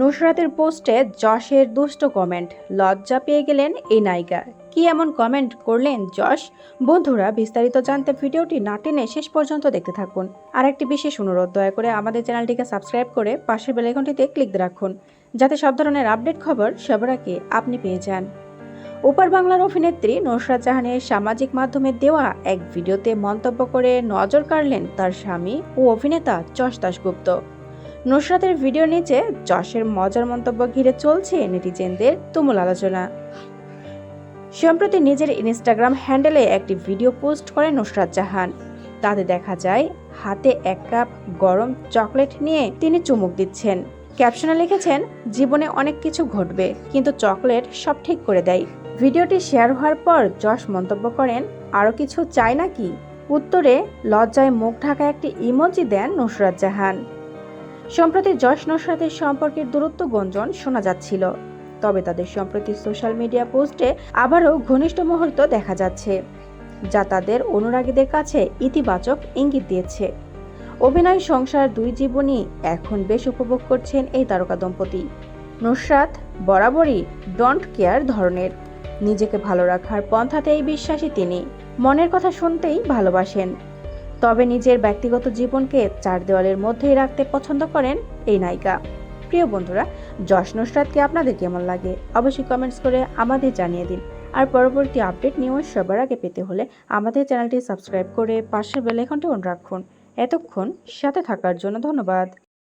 নুসরাতের পোস্টে যশের দুষ্ট কমেন্ট। লজ্জা পেয়ে গেলেন এই নায়িকা। কি এমন কমেন্ট করলেন যশ? বন্ধুরা, বিস্তারিত জানতে ভিডিওটি না টেনে শেষ পর্যন্ত দেখতে থাকুন। আর একটি বিশেষ অনুরোধ, দয়া করে আমাদের চ্যানেলটিকে সাবস্ক্রাইব করে পাশের বেলাইকনটিতে ক্লিক রাখুন, যাতে সব ধরনের আপডেট খবর সবার আগে আপনি পেয়ে যান। ওপার বাংলার অভিনেত্রী নুসরাত জাহানের সামাজিক মাধ্যমে দেওয়া এক ভিডিওতে মন্তব্য করে নজর কাড়লেন তার স্বামী ও অভিনেতা যশ দাশগুপ্ত। নুসরাতের ভিডিও নিচে যশের মজার মন্তব্য ঘিরে চলছে নেটিজেনদের তুমুল আলোচনা। সম্প্রতি নিজের ইনস্টাগ্রাম হ্যান্ডেলে একটি ভিডিও পোস্ট করে নুসরাত জাহান। তাতে দেখা যায়, হাতে এক কাপ গরম চকলেট নিয়ে তিনি চুমুক দিচ্ছেন। ক্যাপশনে লিখেছেন, জীবনে অনেক কিছু ঘটবে, কিন্তু চকলেট সব ঠিক করে দেয়। ভিডিওটি শেয়ার হওয়ার পর যশ মন্তব্য করেন আরও কিছু চাই নাকি? উত্তরে, লজ্জায় মুখ ঢাকা একটি ইমোজি দেন নুসরাত জাহান। সম্প্রতি যশ নুসরাতের সম্পর্কের দূরত্ব গঞ্জন শোনা যাচ্ছিল। তবে তাদের সম্প্রতি সোশ্যাল মিডিয়া পোস্টে আবারও ঘনিষ্ঠ মুহূর্ত দেখা যাচ্ছে, যা তাদের অনুরাগীদের কাছে ইতিবাচক ইঙ্গিত দিয়েছে। অভিনয় সংসার দুই জীবনই এখন বেশ উপভোগ করছেন এই তারকা দম্পতি। নুসরাত বরাবরই ডোন্ট কেয়ার ধরনের। নিজেকে ভালো রাখার পন্থাতেই বিশ্বাসী তিনি। মনের কথা শুনতেই ভালোবাসেন। তবে নিজের ব্যক্তিগত জীবনকে চার দেওয়ালের মধ্যেই রাখতে পছন্দ করেন এই নায়িকা। প্রিয় বন্ধুরা যশ নুসরাতকে আপনাদের কেমন লাগে? অবশ্যই কমেন্টস করে আমাদের জানিয়ে দিন। আর পরবর্তী আপডেট নিউজ সবার আগে পেতে হলে আমাদের চ্যানেলটি সাবস্ক্রাইব করে পাশের বেলাইকনটি অন রাখুন। এতক্ষণ সাথে থাকার জন্য ধন্যবাদ।